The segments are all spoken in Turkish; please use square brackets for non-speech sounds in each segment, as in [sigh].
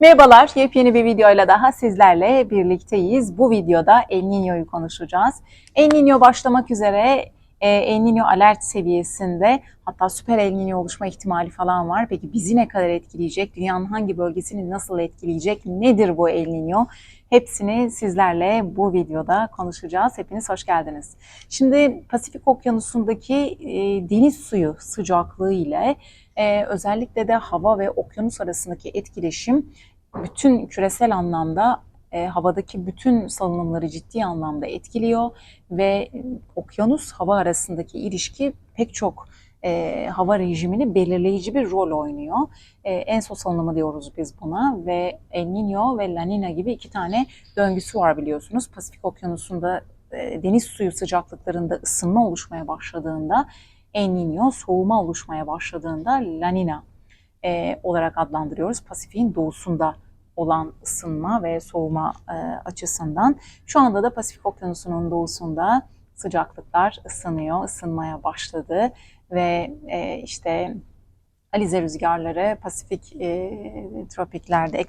Merhabalar, yepyeni bir videoyla daha sizlerle birlikteyiz. Bu videoda El Niño'yu konuşacağız. El Niño başlamak üzere e, El Niño alert seviyesinde hatta süper El Niño oluşma ihtimali falan var. Peki bizi ne kadar etkileyecek? Dünyanın hangi bölgesini nasıl etkileyecek? Nedir bu El Niño? Hepsini sizlerle bu videoda konuşacağız. Hepiniz hoş geldiniz. Şimdi Pasifik Okyanusu'ndaki e, deniz suyu sıcaklığı ile e, özellikle de hava ve okyanus arasındaki etkileşim bütün küresel anlamda e, havadaki bütün salınımları ciddi anlamda etkiliyor ve okyanus hava arasındaki ilişki pek çok e, hava rejimini belirleyici bir rol oynuyor. E, enso salınımı diyoruz biz buna ve El Niño ve La Nina gibi iki tane döngüsü var biliyorsunuz. Pasifik Okyanusu'nda e, deniz suyu sıcaklıklarında ısınma oluşmaya başladığında El Niño soğuma oluşmaya başladığında La Nina e, olarak adlandırıyoruz. Pasifik'in doğusunda olan ısınma ve soğuma e, açısından. Şu anda da Pasifik Okyanusu'nun doğusunda sıcaklıklar ısınıyor, ısınmaya başladı ve e, işte Alize rüzgarları Pasifik e, tropiklerde,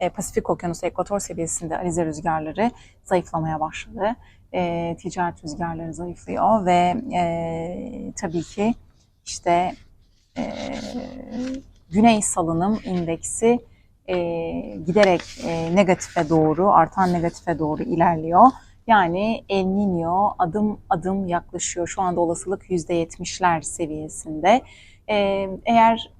e, Pasifik Okyanusu ekvator seviyesinde Alize rüzgarları zayıflamaya başladı. E, ticaret rüzgarları zayıflıyor ve e, tabii ki işte e, güney salınım indeksi e, giderek e, negatife doğru, artan negatife doğru ilerliyor. Yani El Niño adım adım yaklaşıyor. Şu anda olasılık %70'ler seviyesinde. E, eğer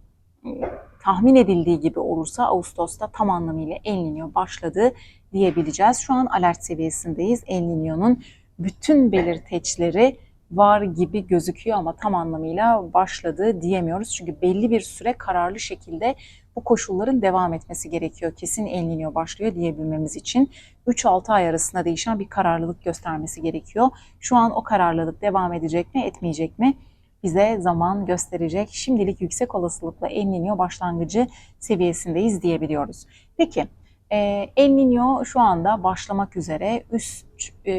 tahmin edildiği gibi olursa Ağustos'ta tam anlamıyla El Niño başladı diyebileceğiz. Şu an alert seviyesindeyiz. El Niño'nun bütün belirteçleri var gibi gözüküyor ama tam anlamıyla başladı diyemiyoruz. Çünkü belli bir süre kararlı şekilde bu koşulların devam etmesi gerekiyor. Kesin El Niño başlıyor diyebilmemiz için 3-6 ay arasında değişen bir kararlılık göstermesi gerekiyor. Şu an o kararlılık devam edecek mi, etmeyecek mi? Bize zaman gösterecek. Şimdilik yüksek olasılıkla El Niño başlangıcı seviyesindeyiz diyebiliyoruz. Peki e, El Niño şu anda başlamak üzere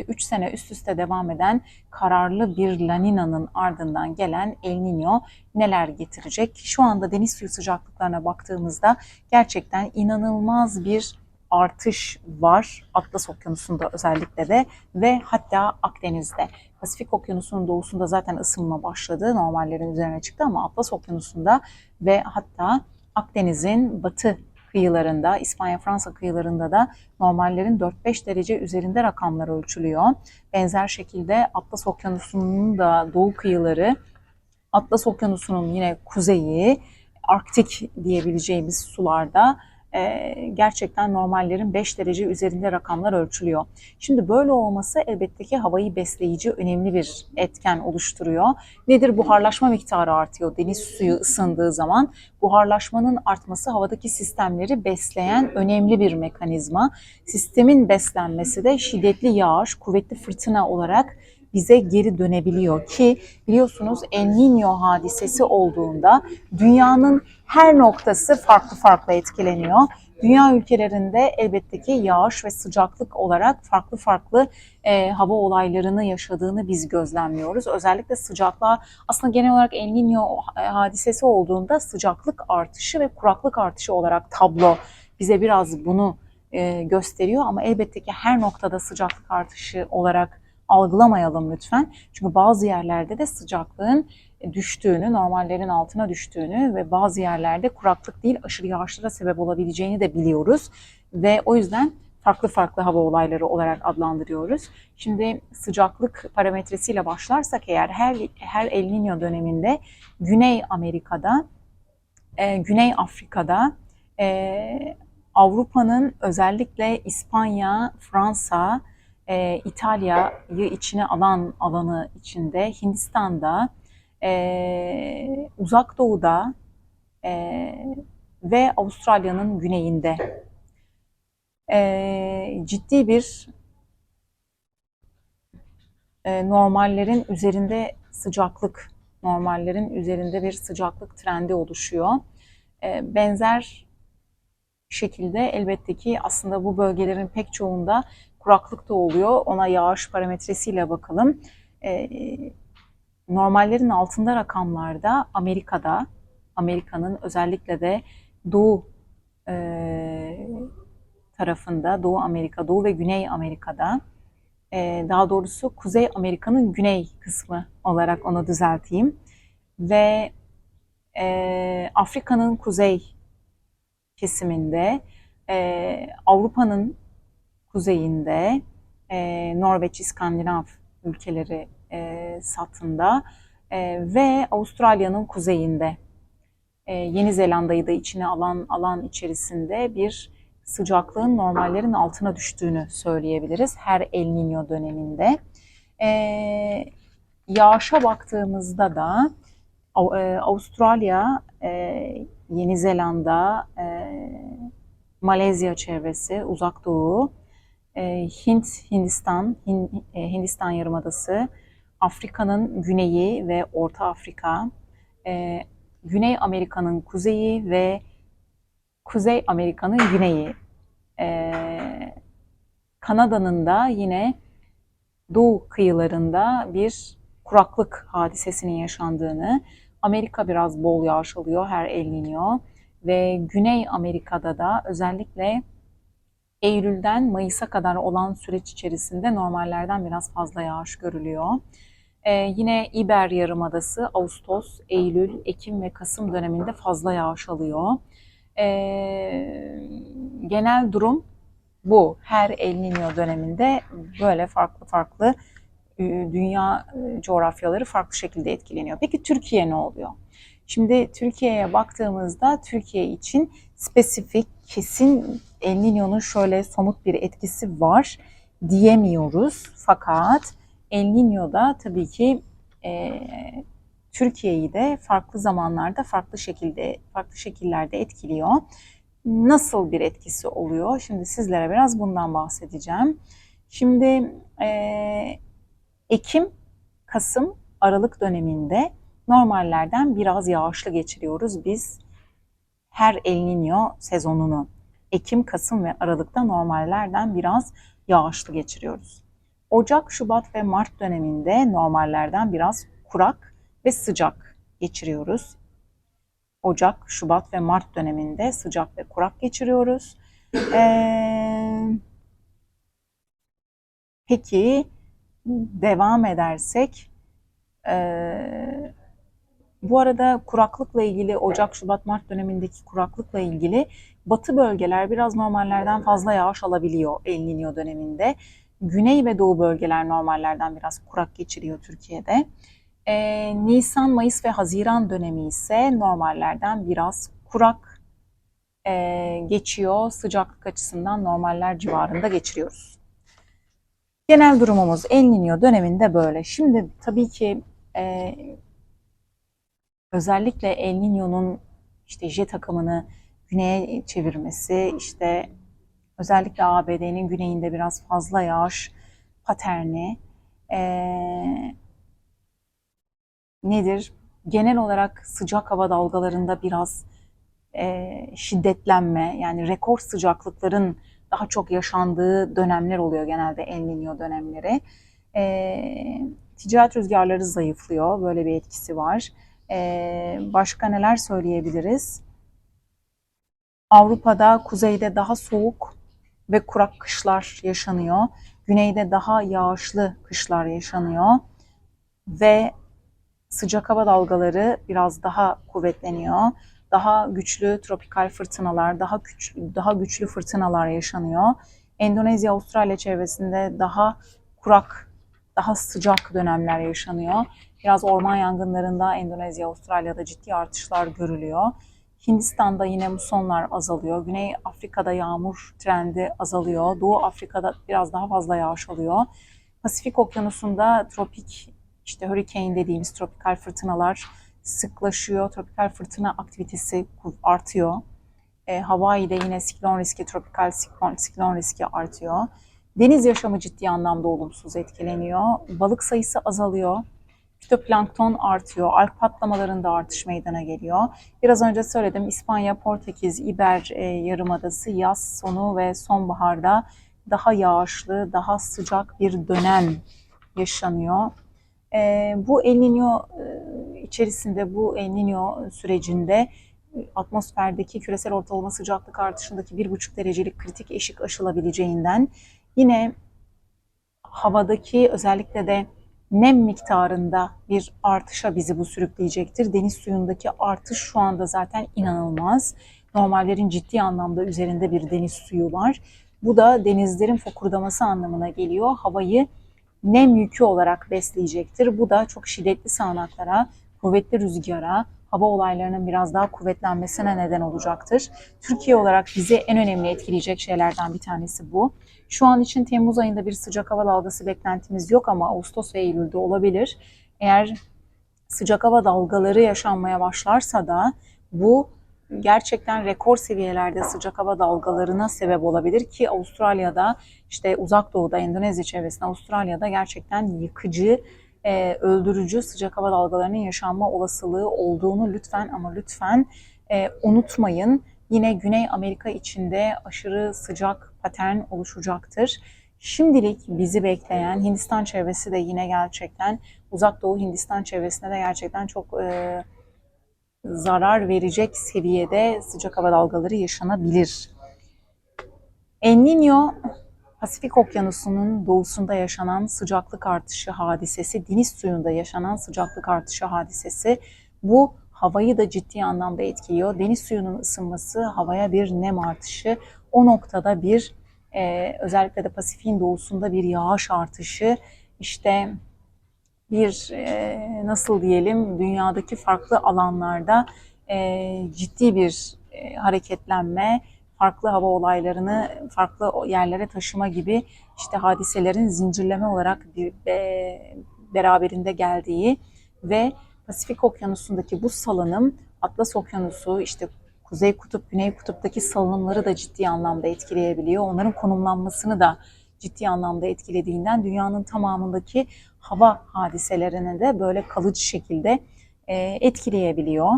3 sene üst üste devam eden kararlı bir La Nina'nın ardından gelen El Niño neler getirecek? Şu anda deniz suyu sıcaklıklarına baktığımızda gerçekten inanılmaz bir artış var. Atlas Okyanusu'nda özellikle de ve hatta Akdeniz'de. Pasifik Okyanusu'nun doğusunda zaten ısınma başladı. Normallerin üzerine çıktı ama Atlas Okyanusu'nda ve hatta Akdeniz'in batı kıyılarında, İspanya-Fransa kıyılarında da normallerin 4-5 derece üzerinde rakamlar ölçülüyor. Benzer şekilde Atlas Okyanusu'nun da doğu kıyıları, Atlas Okyanusu'nun yine kuzeyi, Arktik diyebileceğimiz sularda e, gerçekten normallerin 5 derece üzerinde rakamlar ölçülüyor. Şimdi böyle olması elbette ki havayı besleyici önemli bir etken oluşturuyor. Nedir? Buharlaşma miktarı artıyor. Deniz suyu ısındığı zaman buharlaşmanın artması havadaki sistemleri besleyen önemli bir mekanizma. Sistemin beslenmesi de şiddetli yağış, kuvvetli fırtına olarak bize geri dönebiliyor ki biliyorsunuz El Niño hadisesi olduğunda dünyanın her noktası farklı farklı etkileniyor. Dünya ülkelerinde elbette ki yağış ve sıcaklık olarak farklı farklı e, hava olaylarını yaşadığını biz gözlemliyoruz. Özellikle sıcaklığa aslında genel olarak El Niño hadisesi olduğunda sıcaklık artışı ve kuraklık artışı olarak tablo bize biraz bunu e, gösteriyor ama elbette ki her noktada sıcaklık artışı olarak algılamayalım lütfen. Çünkü bazı yerlerde de sıcaklığın düştüğünü, normallerin altına düştüğünü ve bazı yerlerde kuraklık değil aşırı yağışlara sebep olabileceğini de biliyoruz. Ve o yüzden farklı farklı hava olayları olarak adlandırıyoruz. Şimdi sıcaklık parametresiyle başlarsak eğer her, her El Niño döneminde Güney Amerika'da, e, Güney Afrika'da, e, Avrupa'nın özellikle İspanya, Fransa, e, İtalya'yı içine alan alanı içinde, Hindistan'da, e, Uzak Doğu'da e, ve Avustralya'nın güneyinde e, ciddi bir e, normallerin üzerinde sıcaklık, normallerin üzerinde bir sıcaklık trendi oluşuyor. E, benzer şekilde elbette ki aslında bu bölgelerin pek çoğunda kuraklık da oluyor. Ona yağış parametresiyle bakalım. E, normallerin altında rakamlarda Amerika'da, Amerika'nın özellikle de doğu e, tarafında Doğu Amerika, Doğu ve Güney Amerika'da e, daha doğrusu Kuzey Amerika'nın güney kısmı olarak onu düzelteyim ve e, Afrika'nın kuzey kesiminde, e, Avrupa'nın kuzeyinde, e, Norveç, İskandinav ülkeleri e, satında e, ve Avustralya'nın kuzeyinde, e, Yeni Zelanda'yı da içine alan alan içerisinde bir sıcaklığın normallerin altına düştüğünü söyleyebiliriz her El Niño döneminde. E, yağışa baktığımızda da e, Avustralya, e, Yeni Zelanda, e, Malezya çevresi, Uzak Doğu, Hint, Hindistan, Hin- e, Hindistan Yarımadası, Afrika'nın güneyi ve Orta Afrika, e, Güney Amerika'nın kuzeyi ve Kuzey Amerika'nın güneyi, e, Kanada'nın da yine doğu kıyılarında bir kuraklık hadisesinin yaşandığını, Amerika biraz bol yağış alıyor her El Niño ve Güney Amerika'da da özellikle Eylül'den Mayıs'a kadar olan süreç içerisinde normallerden biraz fazla yağış görülüyor. Ee, yine İber Yarımadası Ağustos, Eylül, Ekim ve Kasım döneminde fazla yağış alıyor. Ee, genel durum bu. Her El Niño döneminde böyle farklı farklı e, dünya e, coğrafyaları farklı şekilde etkileniyor. Peki Türkiye ne oluyor? Şimdi Türkiye'ye baktığımızda Türkiye için spesifik, kesin El Niño'nun şöyle somut bir etkisi var diyemiyoruz. Fakat El Niño'da tabii ki e, Türkiye'yi de farklı zamanlarda farklı şekilde farklı şekillerde etkiliyor. Nasıl bir etkisi oluyor? Şimdi sizlere biraz bundan bahsedeceğim. Şimdi e, Ekim, Kasım, Aralık döneminde normallerden biraz yağışlı geçiriyoruz biz her El Niño sezonunu. Ekim, Kasım ve Aralık'ta normallerden biraz yağışlı geçiriyoruz. Ocak, Şubat ve Mart döneminde normallerden biraz kurak ve sıcak geçiriyoruz. Ocak, Şubat ve Mart döneminde sıcak ve kurak geçiriyoruz. Ee, peki devam edersek ee, bu arada kuraklıkla ilgili Ocak, Şubat, Mart dönemindeki kuraklıkla ilgili batı bölgeler biraz normallerden fazla yağış alabiliyor El Niño döneminde. Güney ve doğu bölgeler normallerden biraz kurak geçiriyor Türkiye'de. Ee, Nisan, Mayıs ve Haziran dönemi ise normallerden biraz kurak e, geçiyor. Sıcaklık açısından normaller civarında geçiriyoruz. Genel durumumuz El Niño döneminde böyle. Şimdi tabii ki e, özellikle El Niño'nun işte jet akımını güneye çevirmesi, işte özellikle ABD'nin güneyinde biraz fazla yağış paterni e, nedir? Genel olarak sıcak hava dalgalarında biraz e, şiddetlenme, yani rekor sıcaklıkların daha çok yaşandığı dönemler oluyor genelde El Niño dönemleri. E, ticaret rüzgarları zayıflıyor, böyle bir etkisi var. E, başka neler söyleyebiliriz? Avrupa'da kuzeyde daha soğuk ve kurak kışlar yaşanıyor. Güneyde daha yağışlı kışlar yaşanıyor. Ve sıcak hava dalgaları biraz daha kuvvetleniyor. Daha güçlü tropikal fırtınalar, daha güçlü, daha güçlü fırtınalar yaşanıyor. Endonezya, Avustralya çevresinde daha kurak, daha sıcak dönemler yaşanıyor. Biraz orman yangınlarında Endonezya, Avustralya'da ciddi artışlar görülüyor. Hindistan'da yine musonlar azalıyor. Güney Afrika'da yağmur trendi azalıyor. Doğu Afrika'da biraz daha fazla yağış alıyor. Pasifik Okyanusu'nda tropik işte hurricane dediğimiz tropikal fırtınalar sıklaşıyor. Tropikal fırtına aktivitesi artıyor. E, Hawaii'de yine siklon riski, tropikal siklon, siklon riski artıyor. Deniz yaşamı ciddi anlamda olumsuz etkileniyor. Balık sayısı azalıyor. Fitoplankton artıyor. Alg patlamalarında artış meydana geliyor. Biraz önce söyledim İspanya, Portekiz, İber e, Yarımadası yaz sonu ve sonbaharda daha yağışlı, daha sıcak bir dönem yaşanıyor. E, bu El Niño e, içerisinde, bu El Niño sürecinde atmosferdeki küresel ortalama sıcaklık artışındaki 1,5 derecelik kritik eşik aşılabileceğinden yine havadaki özellikle de nem miktarında bir artışa bizi bu sürükleyecektir. Deniz suyundaki artış şu anda zaten inanılmaz. Normallerin ciddi anlamda üzerinde bir deniz suyu var. Bu da denizlerin fokurdaması anlamına geliyor. Havayı nem yükü olarak besleyecektir. Bu da çok şiddetli sağanaklara, kuvvetli rüzgara, hava olaylarının biraz daha kuvvetlenmesine neden olacaktır. Türkiye olarak bizi en önemli etkileyecek şeylerden bir tanesi bu. Şu an için Temmuz ayında bir sıcak hava dalgası beklentimiz yok ama Ağustos ve Eylül'de olabilir. Eğer sıcak hava dalgaları yaşanmaya başlarsa da bu gerçekten rekor seviyelerde sıcak hava dalgalarına sebep olabilir ki Avustralya'da işte uzak doğuda Endonezya çevresinde Avustralya'da gerçekten yıkıcı e, öldürücü sıcak hava dalgalarının yaşanma olasılığı olduğunu lütfen ama lütfen e, unutmayın. Yine Güney Amerika içinde aşırı sıcak patern oluşacaktır. Şimdilik bizi bekleyen Hindistan çevresi de yine gerçekten uzak doğu Hindistan çevresinde de gerçekten çok e, zarar verecek seviyede sıcak hava dalgaları yaşanabilir. El Niño Pasifik Okyanusu'nun doğusunda yaşanan sıcaklık artışı hadisesi, deniz suyunda yaşanan sıcaklık artışı hadisesi bu havayı da ciddi anlamda etkiliyor. Deniz suyunun ısınması havaya bir nem artışı. O noktada bir e, özellikle de Pasifik'in doğusunda bir yağış artışı işte bir e, nasıl diyelim dünyadaki farklı alanlarda e, ciddi bir e, hareketlenme, farklı hava olaylarını farklı yerlere taşıma gibi işte hadiselerin zincirleme olarak bir be, beraberinde geldiği ve Pasifik Okyanusu'ndaki bu salınım Atlas Okyanusu işte Kuzey Kutup, Güney Kutup'taki salınımları da ciddi anlamda etkileyebiliyor. Onların konumlanmasını da ciddi anlamda etkilediğinden dünyanın tamamındaki hava hadiselerini de böyle kalıcı şekilde etkileyebiliyor.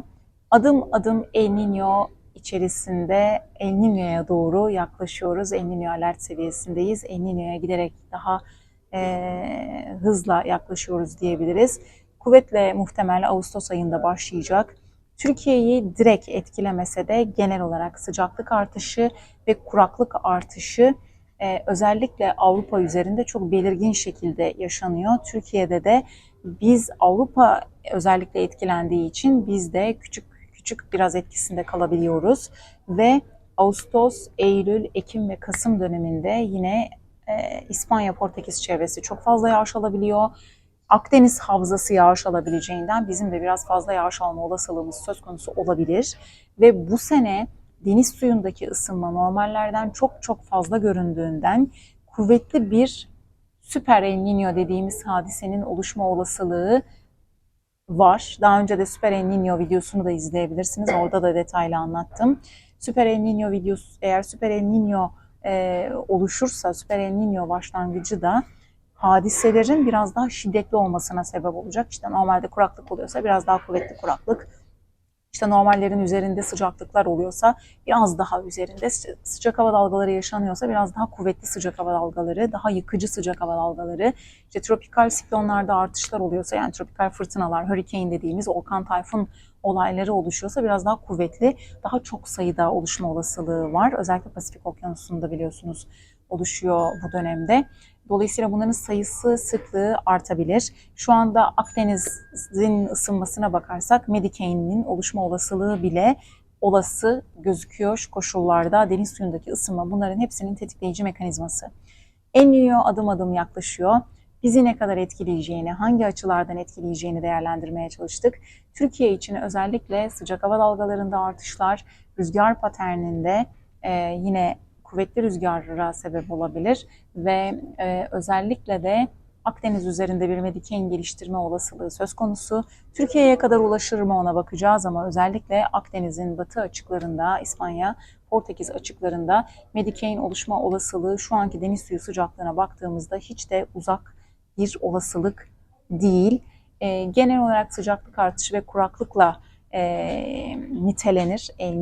Adım adım El Niño içerisinde El Niño'ya doğru yaklaşıyoruz. El Niño alert seviyesindeyiz. El Niño'ya giderek daha e, hızla yaklaşıyoruz diyebiliriz. Kuvvetle muhtemel Ağustos ayında başlayacak. Türkiye'yi direkt etkilemese de genel olarak sıcaklık artışı ve kuraklık artışı e, özellikle Avrupa üzerinde çok belirgin şekilde yaşanıyor. Türkiye'de de biz Avrupa özellikle etkilendiği için biz de küçük küçük biraz etkisinde kalabiliyoruz ve Ağustos, Eylül, Ekim ve Kasım döneminde yine e, İspanya, Portekiz çevresi çok fazla yağış alabiliyor. Akdeniz havzası yağış alabileceğinden bizim de biraz fazla yağış alma olasılığımız söz konusu olabilir. Ve bu sene deniz suyundaki ısınma normallerden çok çok fazla göründüğünden kuvvetli bir süper El Niño dediğimiz hadisenin oluşma olasılığı var. Daha önce de Süper El Niño videosunu da izleyebilirsiniz. [clears throat] Orada da detaylı anlattım. Süper El Niño videosu eğer Süper El Niño e, oluşursa Süper El Niño başlangıcı da hadiselerin biraz daha şiddetli olmasına sebep olacak. İşte normalde kuraklık oluyorsa biraz daha kuvvetli kuraklık, işte normallerin üzerinde sıcaklıklar oluyorsa biraz daha üzerinde sıcak hava dalgaları yaşanıyorsa biraz daha kuvvetli sıcak hava dalgaları, daha yıkıcı sıcak hava dalgaları, işte tropikal siklonlarda artışlar oluyorsa yani tropikal fırtınalar, hurricane dediğimiz orkan tayfun olayları oluşuyorsa biraz daha kuvvetli, daha çok sayıda oluşma olasılığı var. Özellikle Pasifik Okyanusu'nda biliyorsunuz oluşuyor bu dönemde. Dolayısıyla bunların sayısı, sıklığı artabilir. Şu anda Akdeniz'in ısınmasına bakarsak Medicaid'in oluşma olasılığı bile olası gözüküyor şu koşullarda. Deniz suyundaki ısınma bunların hepsinin tetikleyici mekanizması. El Niño adım adım yaklaşıyor. Bizi ne kadar etkileyeceğini, hangi açılardan etkileyeceğini değerlendirmeye çalıştık. Türkiye için özellikle sıcak hava dalgalarında artışlar, rüzgar paterninde e, yine kuvvetli rüzgarlara sebep olabilir ve e, özellikle de Akdeniz üzerinde bir medikein geliştirme olasılığı söz konusu. Türkiye'ye kadar ulaşır mı ona bakacağız ama özellikle Akdeniz'in batı açıklarında, İspanya, Portekiz açıklarında medikein oluşma olasılığı şu anki deniz suyu sıcaklığına baktığımızda hiç de uzak bir olasılık değil. E, genel olarak sıcaklık artışı ve kuraklıkla e, nitelenir El.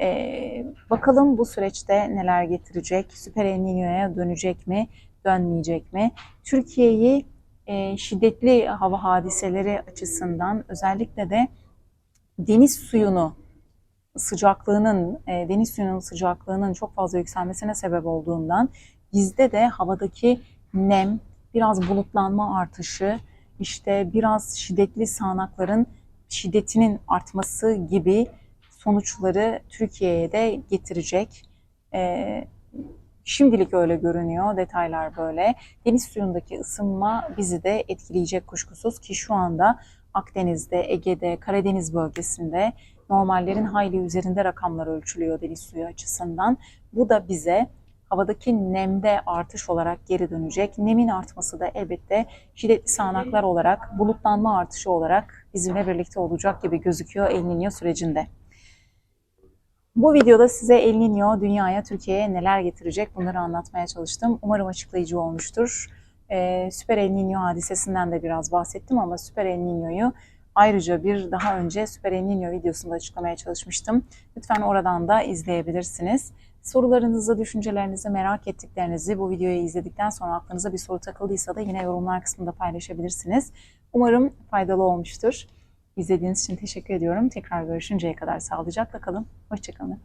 Ee, bakalım bu süreçte neler getirecek? Süper El Niño'ya dönecek mi, dönmeyecek mi? Türkiye'yi e, şiddetli hava hadiseleri açısından özellikle de deniz suyunu sıcaklığının, e, deniz suyunun sıcaklığının çok fazla yükselmesine sebep olduğundan bizde de havadaki nem, biraz bulutlanma artışı, işte biraz şiddetli sağanakların şiddetinin artması gibi sonuçları Türkiye'ye de getirecek. Ee, şimdilik öyle görünüyor, detaylar böyle. Deniz suyundaki ısınma bizi de etkileyecek kuşkusuz ki şu anda Akdeniz'de, Ege'de, Karadeniz bölgesinde normallerin hayli üzerinde rakamlar ölçülüyor deniz suyu açısından. Bu da bize havadaki nemde artış olarak geri dönecek. Nemin artması da elbette şiddetli sağanaklar olarak, bulutlanma artışı olarak bizimle birlikte olacak gibi gözüküyor El Niño sürecinde. Bu videoda size El Niño dünyaya, Türkiye'ye neler getirecek bunları anlatmaya çalıştım. Umarım açıklayıcı olmuştur. Ee, Süper El Niño hadisesinden de biraz bahsettim ama Süper El Niño'yu ayrıca bir daha önce Süper El Niño videosunda açıklamaya çalışmıştım. Lütfen oradan da izleyebilirsiniz. Sorularınızı, düşüncelerinizi, merak ettiklerinizi bu videoyu izledikten sonra aklınıza bir soru takıldıysa da yine yorumlar kısmında paylaşabilirsiniz. Umarım faydalı olmuştur. İzlediğiniz için teşekkür ediyorum. Tekrar görüşünceye kadar sağlıcakla kalın. Hoşçakalın.